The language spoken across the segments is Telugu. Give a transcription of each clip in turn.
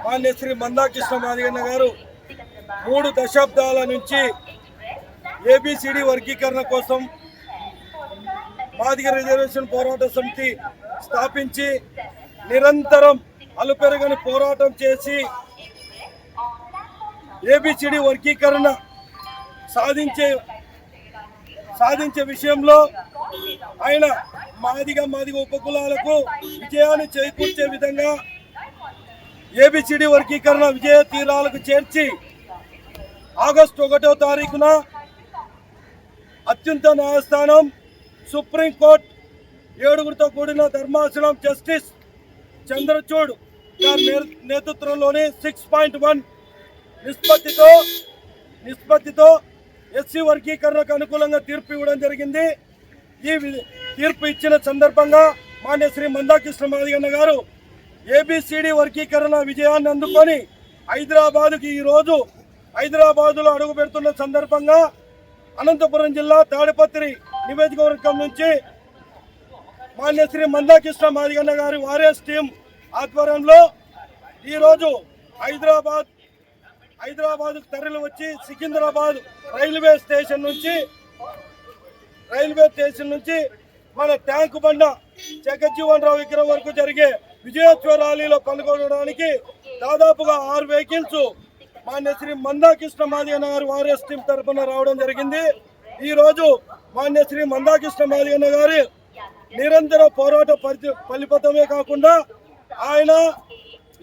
మందాకృష్ణ మాదిగన్న గారు మూడు దశాబ్దాల నుంచి ఏబిసిడి వర్గీకరణ కోసం మాదిగ రిజర్వేషన్ పోరాట సమితి స్థాపించి నిరంతరం అలుపెరగని పోరాటం చేసి ఏబిసిడి వర్గీకరణ సాధించే సాధించే విషయంలో ఆయన మాదిగ మాదిగ ఉపకులాలకు విజయాన్ని చేకూర్చే విధంగా ఏబిసిడి వర్గీకరణ విజయ తీరాలకు చేర్చి ఆగస్టు ఒకటో తారీఖున అత్యున్నత న్యాయస్థానం సుప్రీంకోర్టు ఏడుగురితో కూడిన ధర్మాసనం జస్టిస్ చంద్రచూడ్ గారి నేతృత్వంలోని సిక్స్ పాయింట్ వన్ నిష్పత్తితో నిష్పత్తితో ఎస్సీ వర్గీకరణకు అనుకూలంగా తీర్పు ఇవ్వడం జరిగింది. ఈ వి- తీర్పు ఇచ్చిన సందర్భంగా మాన్య శ్రీ మందాకృష్ణ మాదిగన్న గారు ఏబిసిడి వర్గీకరణ విజయాన్ని అందుకొని హైదరాబాద్కి ఈరోజు హైదరాబాదులో అడుగు పెడుతున్న సందర్భంగా అనంతపురం జిల్లా తాడిపత్రి నియోజకవర్గం నుంచి మాన్య శ్రీ మందాకృష్ణ మాదిగన్న గారి వారియర్స్ టీం ఆధ్వర్యంలో ఈరోజు హైదరాబాద్ హైదరాబాద్కు తరలి వచ్చి సికింద్రాబాద్ రైల్వే స్టేషన్ నుంచి రైల్వే స్టేషన్ నుంచి మన ట్యాంక్ బండ జగజ్జీవన్ రావు విగ్రహం వరకు జరిగే విజయోత్సవ ర్యాలీలో పాల్గొనడానికి దాదాపుగా ఆరు వెహికల్స్ మాన్య శ్రీ మందాకృష్ణ మాదిగన్న గారు వారియర్స్ టీం తరఫున రావడం జరిగింది. ఈరోజు మాన్య శ్రీ మందాకృష్ణ మాదిగన్న గారి నిరంతర పోరాట పరి ఫలిపతమే కాకుండా ఆయన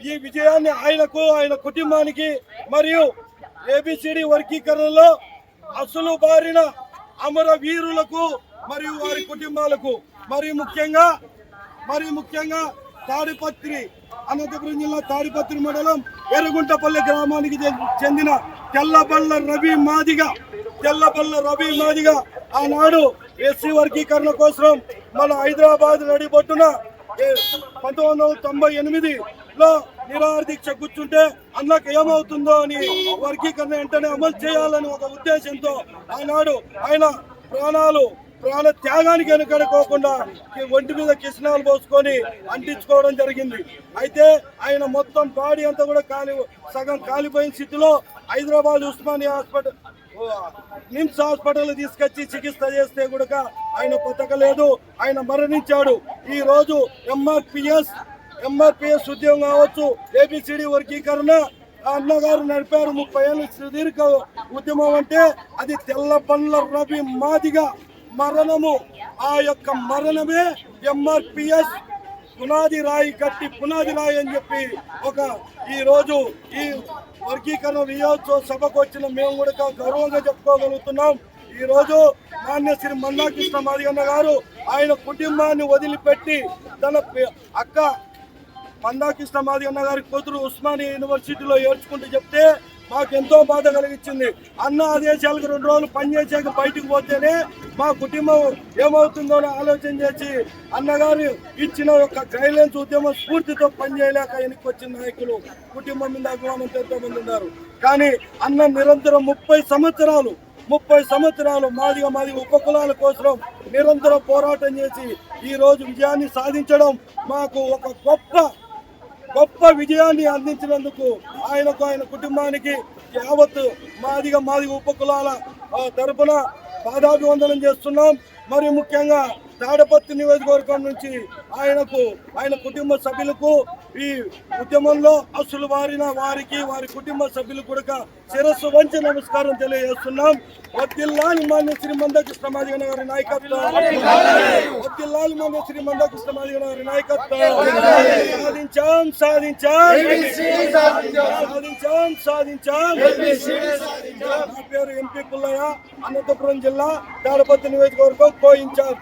ఈ విజయాన్ని ఆయనకు ఆయన కుటుంబానికి మరియు ఏబిసిడి వర్గీకరణలో అసలు బారిన అమర వీరులకు మరియు వారి కుటుంబాలకు మరి ముఖ్యంగా మరి ముఖ్యంగా తాడిపత్రి అనంతపురం జిల్లా తాడిపత్రి మండలం ఎర్రగుంటపల్లి గ్రామానికి చె- చెందిన తెల్లబల్ల రవి మాదిగ. తెల్లబల్ల రవి మాదిగ ఆనాడు ఎస్సీ వర్గీకరణ కోసం మన హైదరాబాద్ నడిబొట్టున ఏ- పంతొమ్మిది వందల తొంభై ఎనిమిదిలో నిరాహార దీక్ష కూర్చుంటే అన్నకు ఏమవుతుందో అని వర్గీకరణ వెంటనే అమలు చేయాలని ఒక ఉద్దేశంతో ఆనాడు ఆయన ప్రాణాలు ప్రాణ త్యాగానికి వెనుకడుకోకుండా ఈ ఒంటి మీద కిసనాలు పోసుకొని అంటించుకోవడం జరిగింది. అయితే ఆయన మొత్తం బాడీ అంతా కూడా కాలి సగం కాలిపోయిన స్థితిలో హైదరాబాద్ ఉస్మానియా హాస్పిటల్ నిమ్స్ హాస్పిటల్ తీసుకొచ్చి చికిత్స చేస్తే కూడా ఆయన బతకలేదు. ఆయన మరణించాడు. ఈ రోజు ఎంఆర్పిఎస్ ఎంఆర్పిఎస్ ఉద్యోగం కావచ్చు ఏబిసిడి వర్గీకరణ ఆ అన్నగారు నడిపారు ముప్పై ఏళ్ళు సుదీర్ఘ ఉద్యమం అంటే అది తెల్ల పండ్ల రవి మాదిగా. మరణము. ఆ యొక్క మరణమే ఎంఆర్పిఎస్ పునాది రాయి కట్టి పునాది రాయి అని చెప్పి ఒక ఈరోజు ఈ వర్గీకరణ విజయోత్సవ సభకు వచ్చిన మేము కూడా గౌరవంగా చెప్పుకోగలుగుతున్నాం. ఈరోజు రోజు శ్రీ మల్లాకృష్ణ మాదిగన్న గారు ఆయన కుటుంబాన్ని వదిలిపెట్టి తన అక్క మందాకృష్ణ మాదిగన్న గారి కూతురు ఉస్మానియా యూనివర్సిటీలో ఏడ్చుకుంటూ చెప్తే మాకు ఎంతో బాధ కలిగించింది. అన్న ఆదేశాలకు రెండు రోజులు పనిచేసాక బయటకు పోతేనే మా కుటుంబం ఏమవుతుందో అని ఆలోచన చేసి అన్నగారు ఇచ్చిన ఒక గైడ్లైన్స్ ఉద్యమం స్ఫూర్తితో పనిచేయలేక వెనక్కి వచ్చిన నాయకులు కుటుంబం మీద అభిమానంతో ఎంతో మంది ఉన్నారు. కానీ అన్న నిరంతరం ముప్పై సంవత్సరాలు ముప్పై సంవత్సరాలు మాదిగా మాది ఉపకులాల కోసం నిరంతరం పోరాటం చేసి ఈ రోజు విజయాన్ని సాధించడం మాకు ఒక గొప్ప గొప్ప విజయాన్ని అందించినందుకు ఆయనకు ఆయన కుటుంబానికి యావత్ మాదిగ మాదిగ ఉపకులాల తరపున పాదాభివందనం చేస్తున్నాం. మరి ముఖ్యంగా తాడపత్తి నియోజకవర్గం నుంచి ఆయనకు ఆయన కుటుంబ సభ్యులకు ఈ ఉద్యమంలో అసలు వారిన వారికి వారి కుటుంబ సభ్యులు కూడా శిరస్సు వంచి నమస్కారం తెలియజేస్తున్నాం. వద్దిల్లాలి మాన్య శ్రీ మందకృష్ణ మాదిగన గారి నాయకత్వం. వద్దిల్లాలి మాన్య శ్రీ మందకృష్ణ మాదిగన గారి నాయకత్వం. సాధించాం సాధించాం. సాధించాం సాధించాం. నా పేరు ఎంపీ పుల్లయ్య అనంతపురం జిల్లా తాడపత్తి నియోజకవర్గం కో ఇన్ఛార్జ్.